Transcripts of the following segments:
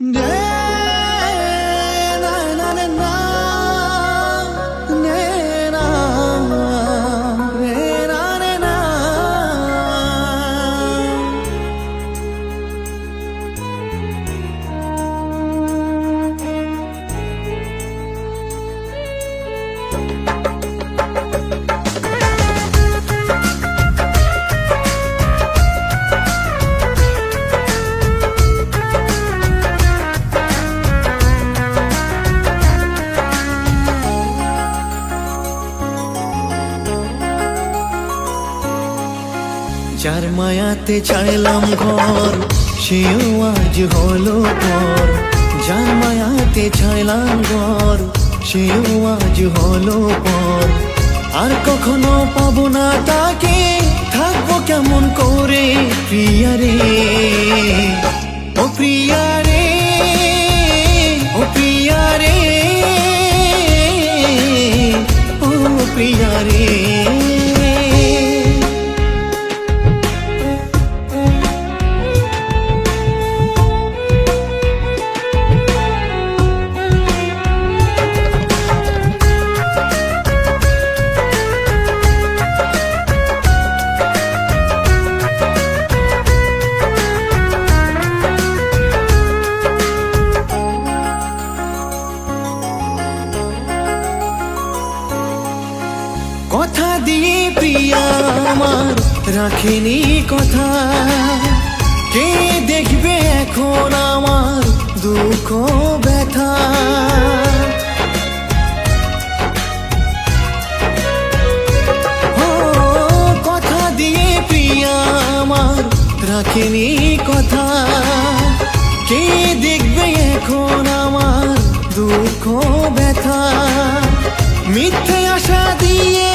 Yeah. যার মায়াতে চাইলাম ঘর, সেও আজ হলো পর। যার মায়াতে চাইলাম ঘর, সেও আজ হলো পর। আর কখনো পাবো না তাকে, থাকব কেমন করে প্রিয়া রে? ও প্রিয়া রে, ও প্রিয়া রে, ও প্রিয়া রে। কথা দিয়ে প্রিয়া আমার রাখেনি কথা। কে দেখবে এখন আমার দুঃখ ব্যথা? কথা দিয়ে প্রিয়া আমার রাখেনি কথা। কে দেখবে এখন আমার দুঃখ ব্যথা? মিথ্যে আশা দিয়ে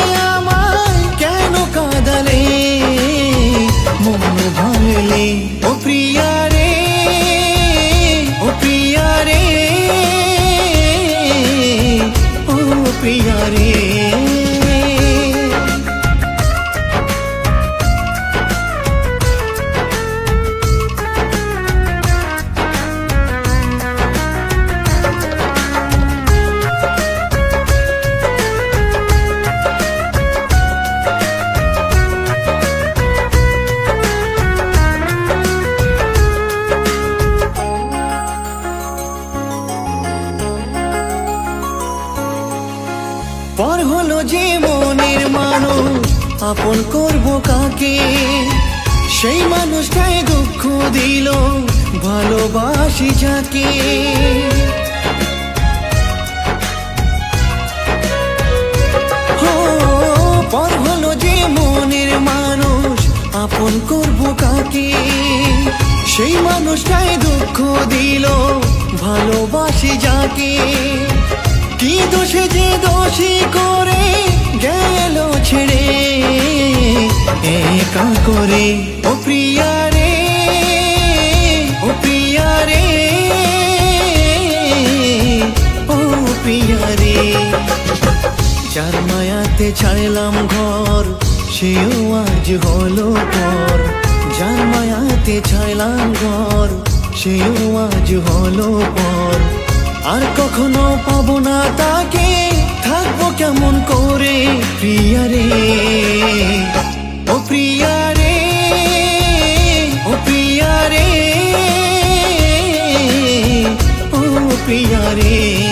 পর হলো যে মনের মানুষ, আপন করব কাকে? সেই মানুষটাই দুঃখ দিল, ভালোবাসি যাকে। পর হলো যে মনের মানুষ, আপন করব কাকে? সেই মানুষটাই দুঃখ দিল, ভালোবাসি যাকে। কি দোষে যে দোষী একা করে, ও প্রিয়া রে, ও প্রিয়া রে, ও প্রিয়া রে। যার মায়াতে ছাড়লাম ঘর, সেও আজ হলো পর। যার মায়াতে ছাড়লাম ঘর, সেও আজ হলো পর। আর কখনো পাবো না তাকে, থাকব কেমন করে, প্রিয়া রে। প্রিয়া রে ও প্রিয়া রে